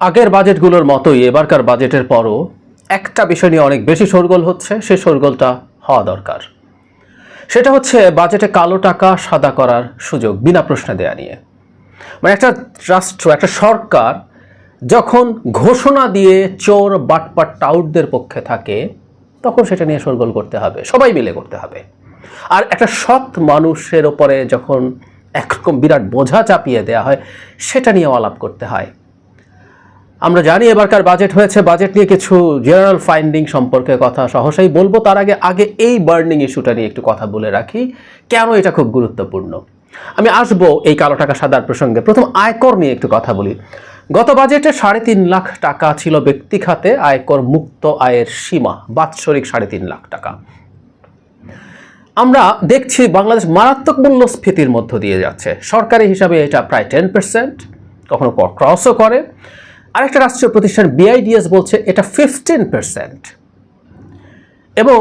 আগের বাজেটগুলোর মতোই এবারকার বাজেটের পরও একটা বিষয় নিয়ে অনেক বেশি শোরগোল হচ্ছে সেই শোরগোলটা হওয়া দরকার। সেটা হচ্ছে বাজেটে কালো টাকা সাদা করার সুযোগ বিনা প্রশ্নে দেয়া নিয়ে। মানে একটা রাষ্ট্র, একটা সরকার যখন ঘোষণা দিয়ে চোর, বাটপাট, টাউটদের পক্ষে থাকে, তখন সেটা নিয়ে শোরগোল করতে হবে, সবাই মিলে করতে হবে। আর একটা সৎ মানুষের ওপরে যখন একরকম বিরাট বোঝা চাপিয়ে দেওয়া হয়, সেটা নিয়ে আলাপ করতে হয়। আমরা জানি এবারকার বাজেট হয়েছে, বাজেট নিয়ে কিছু জেনারেল ফাইন্ডিং সম্পর্কে কথা সহসাই বলব। তার আগে আগে এই বার্নিং ইস্যুটা নিয়ে একটু কথা বলে রাখি, কেন এটা খুব গুরুত্বপূর্ণ? আমি আসব এই কালো টাকা সাদার প্রসঙ্গে। প্রথম আয়কর নিয়ে একটু কথা বলি। গত বাজেটে সাড়ে তিন লাখ টাকা ছিল ব্যক্তি খাতে আয়কর মুক্ত আয়ের সীমা, বাৎসরিক সাড়ে তিন লাখ টাকা। আমরা দেখছি বাংলাদেশ মারাত্মক মূল্যস্ফীতির মধ্য দিয়ে যাচ্ছে। সরকারি হিসাবে এটা প্রায় টেন পার্সেন্ট কখনো ক্রসও করে। আরেকটা রাষ্ট্রীয় প্রতিষ্ঠান বিআইডিএস বলছে এটা ফিফটিন পার্সেন্ট এবং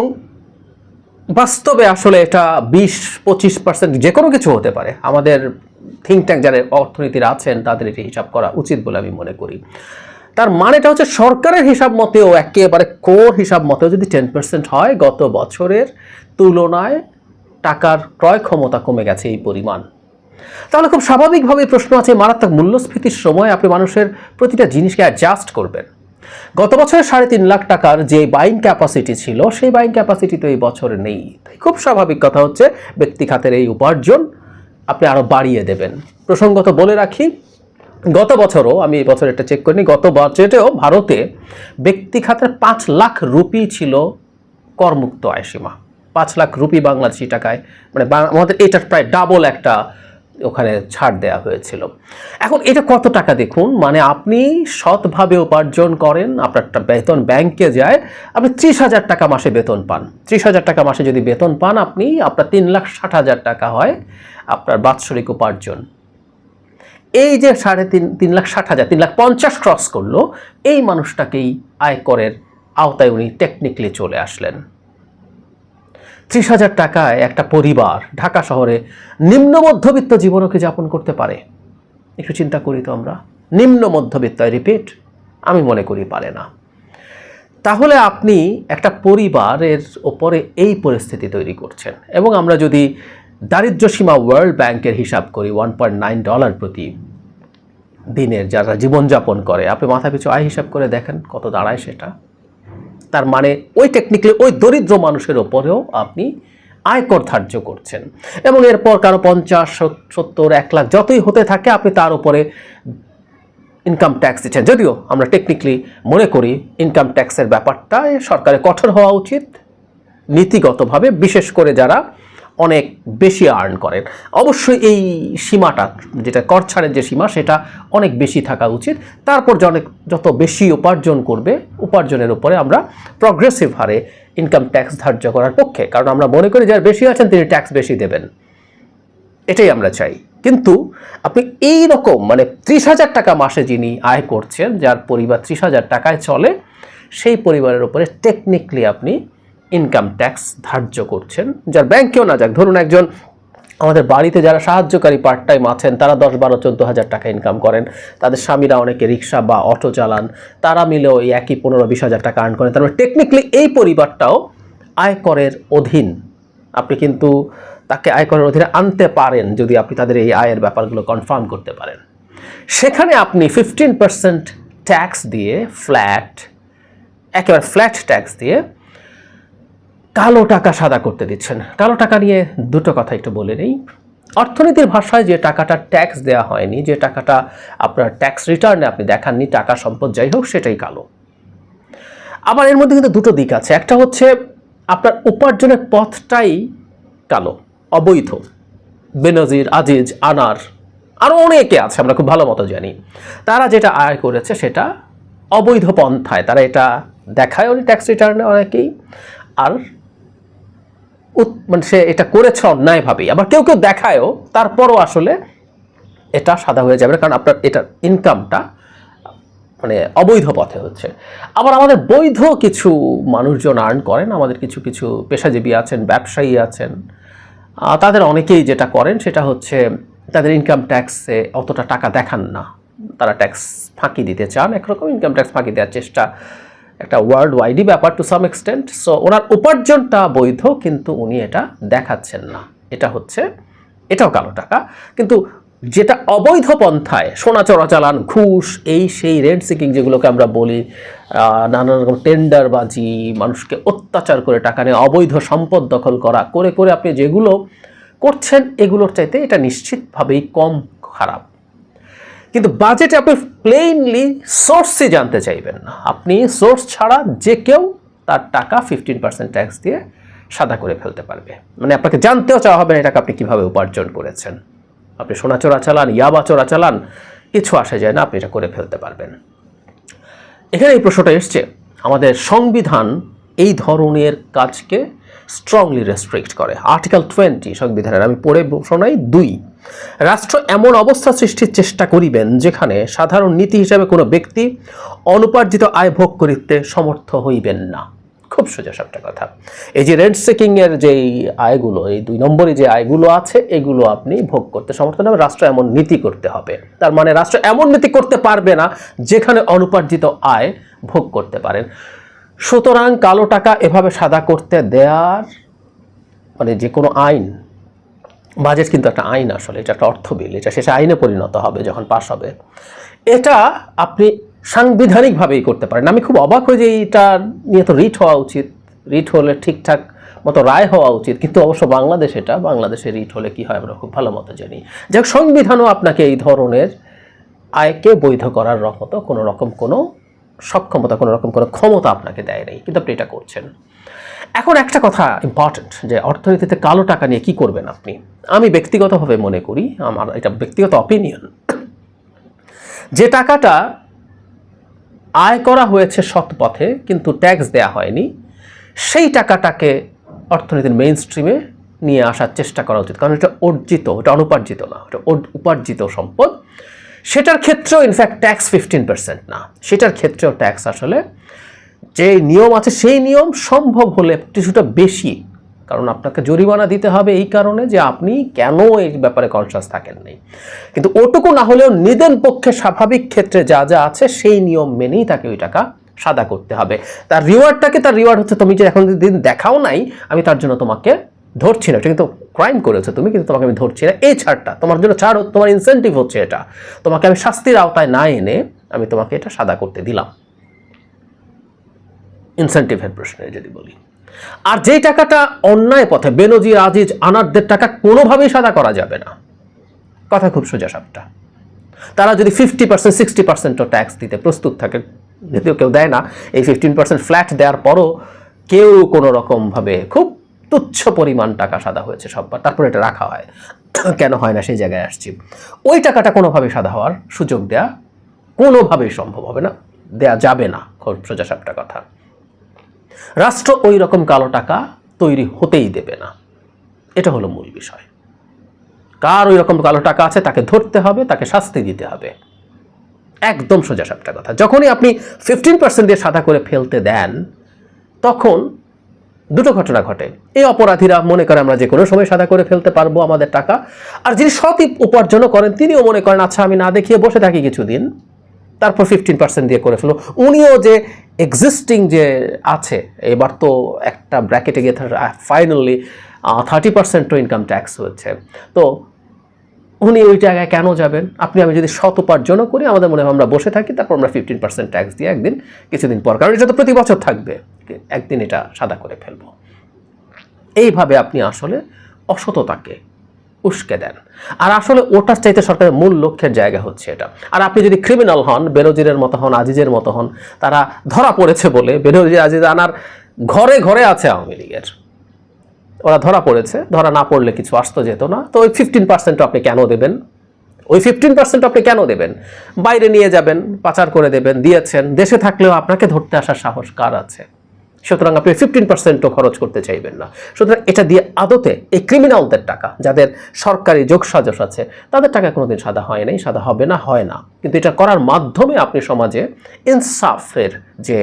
বাস্তবে আসলে এটা বিশ পঁচিশ পার্সেন্ট যে কোনো কিছু হতে পারে। আমাদের থিঙ্ক ট্যাঙ্ক যারা অর্থনীতির আছেন, তাদের এটি হিসাব করা উচিত বলে আমি মনে করি। তার মানেটা হচ্ছে সরকারের হিসাব মতেও, একেবারে কোর হিসাব মতেও যদি টেন পার্সেন্ট হয়, গত বছরের তুলনায় টাকার ক্রয় ক্ষমতা কমে গেছে এই পরিমাণ। তাহলে খুব স্বাভাবিকভাবে প্রশ্ন আছে, মারাত্মক মূল্যস্ফীতির সময় আপনি মানুষের প্রতিটা জিনিসকে অ্যাডজাস্ট করবেন। গত বছরে সাড়ে তিন লাখ টাকার যে বাইং ক্যাপাসিটি ছিল, সেই বাইং ক্যাপাসিটি তো এই বছর নেই। তাই খুব স্বাভাবিক কথা হচ্ছে, ব্যক্তি খাতের এই উপার্জন আপনি আরও বাড়িয়ে দেবেন। প্রসঙ্গত বলে রাখি, গত বছরও, আমি এই বছর এটা চেক করিনি, গত বাজেটেও ভারতে ব্যক্তি খাতের পাঁচ লাখ রুপি ছিল করমুক্ত আয়সীমা পাঁচ লাখ রুপি বাংলাদেশি টাকায় মানে আমাদের এটার প্রায় ডাবল একটা ওখানে ছাড় দেওয়া হয়েছিল। এখন এটা কত টাকা দেখুন? মানে আপনি সৎভাবে উপার্জন করেন আপনার বেতন ব্যাংকে যায়, আপনি ত্রিশ হাজার টাকা মাসে বেতন পান। ত্রিশ হাজার টাকা মাসে যদি বেতন পান আপনি, আপনার তিন লাখ ষাট হাজার টাকা হয় আপনার বাৎসরিক উপার্জন। এই যে সাড়ে তিন তিন লাখ ষাট হাজার, তিন লাখ পঞ্চাশ ক্রস করল, এই মানুষটাকেই আয়করের আওতায় উনি টেকনিক্যালি চলে আসলেন। ত্রিশ হাজার টাকায় একটা পরিবার ঢাকা শহরে নিম্ন মধ্যবিত্ত জীবনও কি যাপন করতে পারে। একটু চিন্তা করি তো আমরা নিম্ন মধ্যবিত্ত রিপিট আমি মনে করি পারে না। তাহলে আপনি একটা পরিবারের ওপরে এই পরিস্থিতি তৈরি করছেন। এবং আমরা যদি দারিদ্র্য সীমা ওয়ার্ল্ড ব্যাংকের হিসাব করি ওয়ান পয়েন্ট নাইন ডলার প্রতি দিনের যারা জীবনযাপন করে, আপনি মাথা পিছু আয় হিসাব করে দেখেন কত দাঁড়ায় সেটা। তার মানে ওই টেকনিক্যালি ওই দরিদ্র মানুষের ওপরেও আপনি আয়কর ধার্য করছেন। এবং এরপর কারও পঞ্চাশ, সত্তর, এক লাখ যতই হতে থাকে আপনি তার উপরে ইনকাম ট্যাক্স দিচ্ছেন। যদিও আমরা টেকনিক্যালি মনে করি ইনকাম ট্যাক্সের ব্যাপারটা সরকারের কঠোর হওয়া উচিত, নীতিগতভাবে, বিশেষ করে যারা অনেক বেশি আর্ন করেন। অবশ্যই এই সীমাটা, যেটা কর ছাড়ের যে সীমা, সেটা অনেক বেশি থাকা উচিত। তারপর অনেক, যত বেশি উপার্জন করবে, উপার্জনের উপরে আমরা প্রগ্রেসিভ হারে ইনকাম ট্যাক্স ধার্য করার পক্ষে। কারণ আমরা মনে করি, যার বেশি আছেন, তিনি ট্যাক্স বেশি দেবেন। এটাই আমরা চাই। কিন্তু আপনি এই রকম মানে ত্রিশ হাজার টাকা মাসে যিনি আয় করছেন, যার পরিবার ত্রিশ হাজার টাকায় চলে, সেই পরিবারের উপরে টেকনিক্যালি আপনি ইনকাম ট্যাক্স ধার্য করছেন, যার ব্যাংকেও না যাক। ধরুন একজন আমাদের বাড়িতে যারা সাহায্যকারী পার্ট টাইম আছেন, তারা দশ বারো চোদ্দ হাজার টাকা ইনকাম করেন। তাদের স্বামীরা অনেকে রিক্সা বা অটো চালান, তারা মিলেও এই একই পনেরো বিশ হাজার টাকা আর্ন করেন। তার মানে টেকনিক্যালি এই পরিবারটাও আয়করের অধীন। আপনি কিন্তু তাকে আয়করের অধীনে আনতে পারেন, যদি আপনি তাদের এই আয়ের ব্যাপারগুলো কনফার্ম করতে পারেন। সেখানে আপনি ফিফটিন পার্সেন্ট ট্যাক্স দিয়ে ফ্ল্যাট একেবারে ফ্ল্যাট ট্যাক্স দিয়ে কালো টাকা সাদা করতে দিচ্ছেন। কালো টাকা নিয়ে দুটো কথা একটু বলে নেই। অর্থনীতির ভাষায় যে টাকাটা ট্যাক্স দেওয়া হয়নি, যে টাকাটা আপনার ট্যাক্স রিটার্নে আপনি দেখাননি, টাকা সম্পদ যাই হোক, সেটাই কালো। আবার এর মধ্যে কিন্তু দুটো দিক আছে। একটা হচ্ছে আপনার উপার্জনের পথটাই কালো, অবৈধ। বেনজির, আজিজ, আনার আরও অনেকে আছে, আমরা খুব ভালো মতো জানি। তারা যেটা আয় করেছে সেটা অবৈধ পন্থায়, তারা এটা দেখায় উনি ট্যাক্স রিটার্নে অনেকেই। আর মানে সে এটা করেছে অন্যায়ভাবেই আবার কেউ কেউ দেখায়ও, তারপরও আসলে এটা সাদা হয়ে যাবে কারণ আপনার এটার ইনকামটা মানে অবৈধ পথে হচ্ছে। আবার আমাদের বৈধ কিছু মানুষজন আর্ন করেন, আমাদের কিছু কিছু পেশাজীবী আছেন, ব্যবসায়ী আছেন। তাদের অনেকেই যেটা করেন সেটা হচ্ছে তাদের ইনকাম ট্যাক্সে অতটা টাকা দেখান না। তারা ট্যাক্স ফাঁকি দিতে চান, একরকম ইনকাম ট্যাক্স ফাঁকি দেওয়ার চেষ্টা একটা ওয়ার্ল্ড ওয়াইডই ব্যাপার টু সাম এক্সটেন্ট সো ওনার উপার্জনটা বৈধ, কিন্তু উনি এটা দেখাচ্ছেন না। এটা হচ্ছে, এটাও কালো টাকা। কিন্তু যেটা অবৈধ পন্থায়, সোনা চোরাচালান ঘুষ, এই সেই রেন্ট সিকিং যেগুলোকে আমরা বলি নানা রকম টেন্ডারবাজি, মানুষকে অত্যাচার করে টাকা নিয়ে অবৈধ সম্পদ দখল করা, করে করে আপনি যেগুলো করছেন, এগুলোর চাইতে এটা নিশ্চিতভাবেই কম খারাপ। কিন্তু বাজেটে আপনি প্লেইনলি সোর্সই জানতে চাইবেন না। আপনি সোর্স ছাড়া যে কেউ তার টাকা ফিফটিন পার্সেন্ট ট্যাক্স দিয়ে সাদা করে ফেলতে পারবে। মানে আপনাকে জানতেও চাওয়া হবে না এটাকে আপনি কীভাবে উপার্জন করেছেন। আপনি সোনা চোরা চালান ইয়াবা চোরা চালান কিছু আসা যায় না, আপনি এটা করে ফেলতে পারবেন। এখানে এই প্রশ্নটা এসছে, আমাদের সংবিধান এই ধরনের কাজকে স্ট্রংলি রেস্ট্রিক্ট করে। আর্টিকেল টোয়েন্টি সংবিধানের, আমি পড়ে শোনাই দুই। রাষ্ট্র এমন অবস্থা সৃষ্টির চেষ্টা করিবেন যেখানে সাধারণ নীতি হিসাবে কোনো ব্যক্তি অনুপার্জিত আয় ভোগ করিতে সমর্থ হইবেন না। খুব সোজা সবটা কথা। এই যে রেন্ট সেকিংয়ের যে আয়গুলো, এই দুই নম্বরে যে আয়গুলো আছে, এগুলো আপনি ভোগ করতে সমর্থ হবে রাষ্ট্র এমন নীতি করতে হবে। তার মানে রাষ্ট্র এমন নীতি করতে পারবে না যেখানে অনুপার্জিত আয় ভোগ করতে পারেন। সুতরাং কালো টাকা এভাবে সাদা করতে দেয়ার মানে যে কোনো আইন বাজেট কিন্তু একটা আইন আসলে, এটা একটা অর্থ বিল, এটা শেষে আইনে পরিণত হবে যখন পাশ হবে। এটা আপনি সাংবিধানিকভাবেই করতে পারেন। আমি খুব অবাক হয়ে যে এটা নিয়ে তো রিট হওয়া উচিত। রিট হলে ঠিকঠাক মতো রায় হওয়া উচিত, কিন্তু অবশ্য বাংলাদেশ এটা, বাংলাদেশে রিট হলে কী হয় আমরা খুব ভালো মতো জানি। যাক সংবিধানও আপনাকে এই ধরনের আয়কে বৈধ করার মতো কোনো রকম কোনো সক্ষমতা, কোনো রকম কোনো ক্ষমতা আপনাকে দেয় নাই, কিন্তু আপনি এটা করছেন। এখন একটা কথা ইম্পর্ট্যান্ট যে অর্থনীতিতে কালো টাকা নিয়ে কি করবেন আপনি? আমি ব্যক্তিগতভাবে মনে করি, আমার এটা ব্যক্তিগত অপিনিয়ন যে টাকাটা আয় করা হয়েছে সৎ পথে, কিন্তু ট্যাক্স দেয়া হয়নি, সেই টাকাটাকে অর্থনীতির মেইন স্ট্রিমে নিয়ে আসার চেষ্টা করা উচিত। কারণ এটা অর্জিত, এটা অনুপার্জিত না, এটা উপার্জিত সম্পদ। সেটার ক্ষেত্রেও ইনফ্যাক্ট ট্যাক্স ফিফটিন পার্সেন্ট না। সেটার ক্ষেত্রেও ট্যাক্স আসলে যে নিয়ম আছে, সেই নিয়ম সম্ভব হলে কিছুটা বেশি। কারণ আপনাকে জরিমানা দিতে হবে এই কারণে যে আপনি কেন এই ব্যাপারে কনসাস থাকেন নাই। কিন্তু ওটুকু না হলেও নিদেন পক্ষে স্বাভাবিক ক্ষেত্রে যা যা আছে, সেই নিয়ম মেনেই তাকে ওই টাকা সাদা করতে হবে। তার রিওয়ার্ডটাকে তার রিওয়ার্ড হচ্ছে, তুমি যে এখন দিন দেখাও নাই, আমি তার জন্য তোমাকে ধরছি না। এটা কিন্তু ক্রাইম করেছ তুমি, কিন্তু তোমাকে আমি ধরছি না। এই ছাড়টা, তোমার জন্য ছাড়, তোমার ইনসেন্টিভ হচ্ছে এটা। তোমাকে আমি শাস্তির আওতায় না এনে আমি তোমাকে এটা সাদা করতে দিলাম। ইনসেন্টিভের প্রশ্নে যদি বলি। আর যেই টাকাটা অন্যায় পথে বেনজি আজিজ, আনারদের টাকা কোনোভাবেই সাদা করা যাবে না। কথা খুব সোজা সাপটা। তারা যদি ফিফটি পার্সেন্ট সিক্সটি পার্সেন্টও ট্যাক্স দিতে প্রস্তুত থাকে, যদিও কেউ দেয় না, এই ফিফটিন পার্সেন্ট ফ্ল্যাট দেওয়ার পরও কেউ কোনো রকমভাবে খুব তুচ্ছ পরিমাণ টাকা সাদা হয়েছে সববার তারপরে এটা রাখা হয়। কেন হয় না সেই জায়গায় আসছি। ওই টাকাটা কোনোভাবেই সাদা হওয়ার সুযোগ দেয়া কোনোভাবেই সম্ভব হবে না, দেয়া যাবে না, খুব সোজা সাপটা কথা। রাষ্ট্র ওই রকম কালো টাকা তৈরি হতেই দেবে না। এটা হলো মূল বিষয়। কার ওই রকম কালো টাকা আছে তাকে ধরতে হবে, তাকে শাস্তি দিতে হবে। একদম সোজা সাপটা কথা। যখনই আপনি ফিফটিন পার্সেন্ট দিয়ে সাদা করে ফেলতে দেন, তখন দুটো ঘটনা ঘটে। এই অপরাধীরা মনে করে আমরা যে কোনো সময় সাদা করে ফেলতে পারব আমাদের টাকা। আর যিনি সৎ উপার্জনও করেন, তিনিও মনে করেন আচ্ছা আমি না দেখিয়ে বসে থাকি কিছুদিন। তারপর ফিফটিন পার্সেন্ট দিয়ে করে ফেলো। উনিও যে এক্সিস্টিং যে আছে, এবার তো একটা ব্র্যাকেটে গিয়ে ফাইনালি থার্টি পার্সেন্টও ইনকাম ট্যাক্স হচ্ছে তো উনি ওই জায়গায় কেন যাবেন? আপনি, আমি যদি শত উপার্জনও করি, আমাদের মনে হয় আমরা বসে থাকি, তারপর আমরা ফিফটিন পার্সেন্ট ট্যাক্স দিয়ে একদিন, কিছুদিন পর, কারণ এটা তো প্রতি বছর থাকবে একদিন এটা সাদা করে ফেলব। এইভাবে আপনি আসলে অসততাকে উস্কে দেন। আর আসলে ওটার চাইতে সরকারের মূল লক্ষ্যের জায়গা হচ্ছে এটা। আর আপনি যদি ক্রিমিনাল হন বেরোজিরের মতো হন, আজিজের মতো হন, তারা ধরা পড়েছে বলে বেরোজির আজিজ আনার ঘরে ঘরে আছে আওয়ামী লীগের। ওরা ধরা পড়েছে, ধরা না পড়লে কিছু আসতো যেত না। তো ওই ফিফটিন পার্সেন্ট আপনি কেন দেবেন? ওই ফিফটিন পার্সেন্ট আপনি কেন দেবেন? বাইরে নিয়ে যাবেন, পাচার করে দেবেন, দিয়েছেন, দেশে থাকলেও আপনাকে ধরতে আসার সাহস কার আছে? সুতরাং আপনি ফিফটিন পার্সেন্টও খরচ করতে চাইবেন না। সুতরাং এটা দিয়ে আদতে এই ক্রিমিনালদের টাকা, যাদের সরকারি যোগসাজস আছে, তাদের টাকা কোনোদিন সাদা হয় নাই, সাদা হবে না, হয় না। কিন্তু এটা করার মাধ্যমে আপনি সমাজে ইনসাফের যে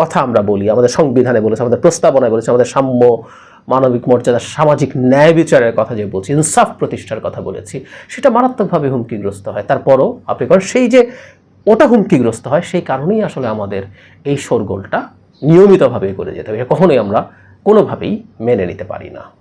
কথা আমরা বলি, আমাদের সংবিধানে বলেছে, আমাদের প্রস্তাবনায় বলেছে, আমাদের সাম্য, মানবিক মর্যাদা, সামাজিক ন্যায় বিচারের কথা যে বলছি, ইনসাফ প্রতিষ্ঠার কথা বলেছি, সেটা মারাত্মকভাবে হুমকিগ্রস্ত হয়। তারপরও আপনি করেন, সেই যে ওটা হুমকিগ্রস্ত হয়, সেই কারণেই আসলে আমাদের এই শোরগোলটা নিয়মিতভাবে করে যেতে হবে। কখনোই আমরা কোনোভাবেই মেনে নিতে পারি না।